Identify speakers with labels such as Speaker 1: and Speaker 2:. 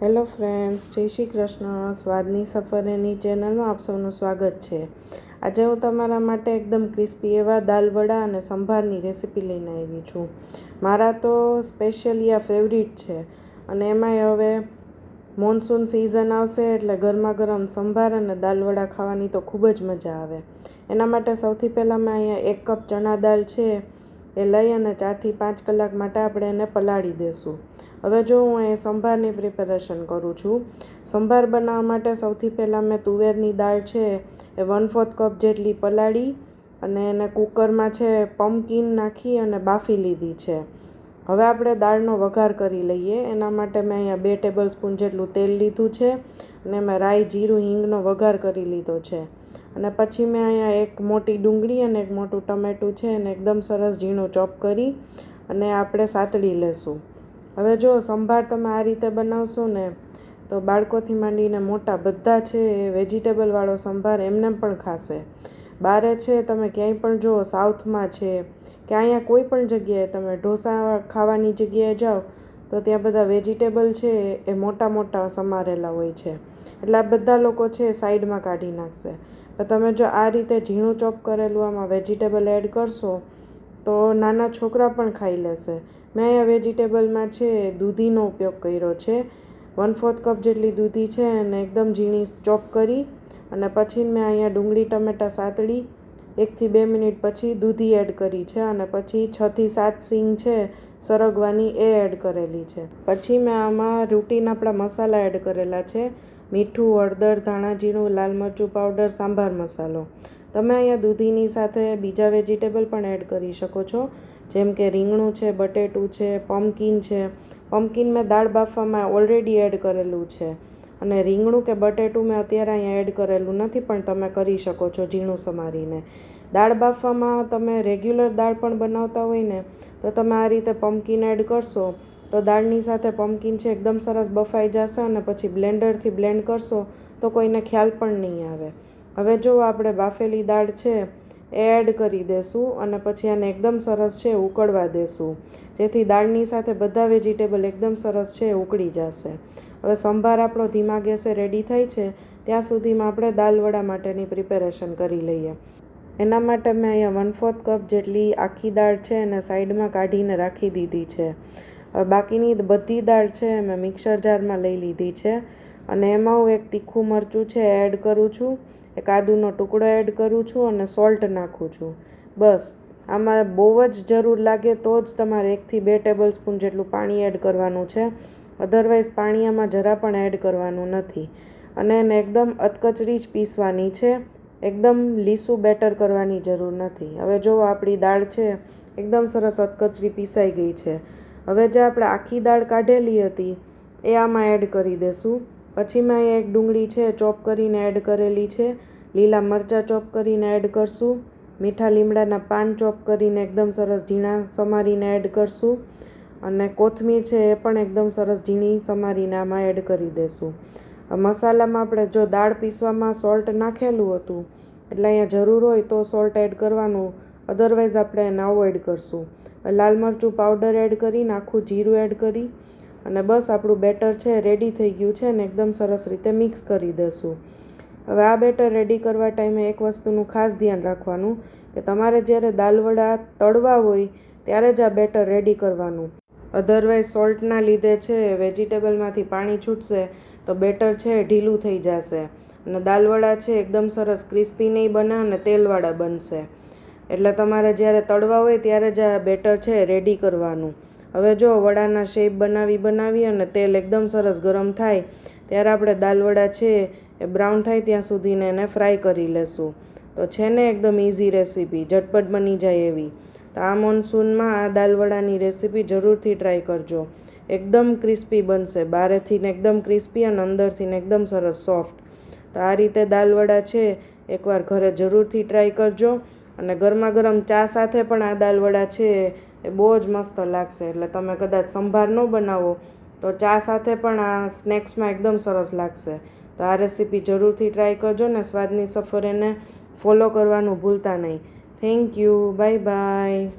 Speaker 1: Hello friends, જય શ્રી કૃષ્ણ. સ્વાદની સફરેની ચેનલમાં આપ સૌનું સ્વાગત છે. આજે હું તમારા માટે એકદમ ક્રિસ્પી એવા દાલ વડા અને સંભારની રેસીપી લઈને આવી છું. મારા તો સ્પેશિયલી આ ફેવરિટ છે અને એમાંય હવે મોન્સૂન સિઝન આવશે એટલે ગરમા ગરમ સંભાર અને દાલ વડા ખાવાની તો ખૂબ જ મજા આવે. એના માટે સૌથી પહેલાં મેં અહીંયા એક કપ ચણા દાળ છે એ લઈ અને ચારથી પાંચ કલાક માટે આપણે એને પલાળી દઈશું હવે જો હું એ સંભારની પ્રિપેરેશન કરું છું. સંભાર બનાવવા માટે સૌથી પહેલાં મેં તુવેરની દાળ છે એ વન ફોર્થ કપ જેટલી પલાળી અને એને કુકરમાં છે પમ્પકિન નાખી અને બાફી લીધી છે. હવે આપણે દાળનો વઘાર કરી લઈએ. એના માટે મેં અહીંયા બે ટેબલ સ્પૂન જેટલું તેલ લીધું છે અને મેં રાઈ જીરું હિંગનો વઘાર કરી લીધો છે. અને પછી મેં અહીંયા એક મોટી ડુંગળી અને એક મોટું ટમેટું છે એને એકદમ સરસ ઝીણું ચોપ કરી અને આપણે સાતળી લેશું. હવે જો સંભાર તમે આ રીતે બનાવશો ને, તો બાળકોથી માંડીને મોટા બધા છે એ વેજીટેબલવાળો સંભાર એમને પણ ખાશે. બારે છે તમે ક્યાંય પણ જુઓ સાઉથમાં છે, કે અહીંયા કોઈ પણ જગ્યાએ તમે ઢોસા ખાવાની જગ્યાએ જાઓ, તો ત્યાં બધા વેજીટેબલ છે એ મોટા મોટા સમારેલા હોય છે. એટલે આ બધા લોકો છે સાઈડમાં કાઢી નાખશે. તમે જો આ રીતે ઝીણું ચોપ કરેલું આમાં વેજીટેબલ એડ કરશો, તો નાના છોકરા પણ ખાઈ લેશે. મેં અહીંયા વેજીટેબલમાં છે દૂધીનો ઉપયોગ કર્યો છે. વન ફોર્થ કપ જેટલી દૂધી છે અને એકદમ ઝીણી ચોપ કરી અને પછી મેં અહીંયા ડુંગળી, ટમેટાં સાતડી એકથી બે મિનિટ પછી દૂધી એડ કરી છે અને પછી છથી સાત સિંગ છે સરગવાની એ એડ કરેલી છે. પછી મેં આમાં રૂટીન આપણા મસાલા એડ કરેલા છે. મીઠું, હળદર ધાણા જીરું લાલ મરચું, પાવડર, સાંભાર મસાલો. તમે અહીંયા દૂધીની સાથે બીજા વેજીટેબલ પણ એડ કરી શકો છો. જેમ કે રીંગણું છે, બટેટું છે, પમ્પકિન છે. પમ્પકિન મેં દાળ બાફવામાં ઓલરેડી એડ કરેલું છે. અને રીંગણું કે બટેટું મેં અત્યારે અહીંયા એડ કરેલું નથી, પણ તમે કરી શકો છો ઝીણું સમારીને. દાળ બાફવામાં તમે રેગ્યુલર દાળ પણ બનાવતા હોય ને, તો તમે આ રીતે પમ્પકિન એડ કરશો. તો દાળની સાથે પમ્પકિન છે, એકદમ સરસ બફાઈ જશે અને પછી બ્લેન્ડરથી બ્લેન્ડ કરશો તો કોઈને ખ્યાલ પણ નહીં આવે. હવે જો આપણે બાફેલી દાળ છે, એ એડ કરી દેશું અને પછી આને એકદમ સરસ છે ઉકળવા દેશું. જેથી દાળની સાથે બધા વેજીટેબલ એકદમ સરસ છે ઉકળી જશે. હવે સંભાર આપણો ધીમા ગેસે રેડી થાય છે, ત્યાં સુધીમાં આપણે દાલવડા માટેની પ્રિપેરેશન કરી લઈએ. એના માટે મેં અહીંયા વન ફોર્થ કપ જેટલી આખી દાળ છે એને સાઈડમાં કાઢીને રાખી દીધી છે. બાકીની બધી દાળ છે મેં મિક્સર જારમાં લઈ લીધી છે. અને એમાં હું એક તીખું મરચું છે એડ કરું છું. એક આદુનો ટુકડો એડ કરું છું અને સોલ્ટ નાખું છું. બસ. આમાં બહુ જ જરૂર લાગે તો જ તમારે એકથી બે ટેબલ સ્પૂન જેટલું પાણી એડ કરવાનું છે. અધરવાઇઝ પાણી આમાં જરા પણ એડ કરવાનું નથી. અને એને એકદમ અધકચરી જ પીસવાની છે. એકદમ લીસું બેટર કરવાની જરૂર નથી. હવે જો આપણી દાળ છે, એકદમ સરસ અધકચરી પીસાઈ ગઈ છે. હવે જે આપણે આખી દાળ કાઢેલી હતી, એ આમાં એડ કરી દેશું. પછી મેં એક ડુંગળી છે, ચોપ કરીને એડ કરેલી છે. લીલા મરચાં ચોપ કરીને એડ કરશું. મીઠા લીમડાના પાન ચોપ કરીને એકદમ સરસ ઝીણા સમારીને એડ કરશું. અને કોથમીર છે, એ પણ એકદમ સરસ ઝીણી સમારીને આમાં એડ કરી દઈશું મસાલામાં આપણે જો દાળ પીસવામાં સોલ્ટ નાખેલું હતું, એટલે અહીંયા જરૂર હોય તો સોલ્ટ એડ કરવાનું. અધરવાઇઝ આપણે એને અવોઇડ કરશું. લાલ મરચું પાવડર એડ કરીને આખું જીરું એડ કરી અને બસ આપણું બેટર છે રેડી થઈ ગયું છે ને એકદમ સરસ રીતે મિક્સ કરી દઈશું. હવે આ બેટર રેડી કરવા ટાઈમે એક વસ્તુનું ખાસ ધ્યાન રાખવાનું કે તમારે જ્યારે દાલવડા તળવા હોય ત્યારે જ આ બેટર રેડી કરવાનું. અધરવાઇઝ સોલ્ટના લીધે છે વેજીટેબલમાંથી પાણી છૂટશે તો બેટર છે, ઢીલું થઈ જશે. અને દાલવડા છે, એકદમ સરસ ક્રિસ્પી નહીં બને અને તેલવાળા બનશે. એટલે તમારે જ્યારે તળવા હોય ત્યારે જ આ બેટર છે રેડી કરવાનું. હવે જો વડાના શેપ બનાવી બનાવી અને તેલ એકદમ સરસ ગરમ થાય, ત્યારે આપણે દાલવડા છે એ બ્રાઉન થાય ત્યાં સુધીને એને ફ્રાય કરી લેશું. તો છે ને એકદમ ઇઝી રેસીપી ઝટપટ બની જાય એવી. તો આ મોન્સૂનમાં આ દાલવડાની રેસીપી જરૂરથી ટ્રાય કરજો. એકદમ ક્રિસ્પી બનશે, બારેથી ને એકદમ ક્રિસ્પી અને અંદરથી ને એકદમ સરસ સોફ્ટ તો આ રીતે દાલવડા છે, એકવાર ઘરે જરૂરથી ટ્રાય કરજો. અને ગરમા ગરમ ચા સાથે પણ આ દાલવડા છે, એ બહુ જ મસ્ત લાગશે. એટલે તમે કદાચ સંભાર ન બનાવો, તો ચા સાથે પણ આ સ્નેક્સમાં એકદમ સરસ લાગશે. તો આ રેસીપી જરૂરથી ટ્રાય કરજો ને સ્વાદની સફર એને ફોલો કરવાનું ભૂલતા નહીં. Thank you, bye bye.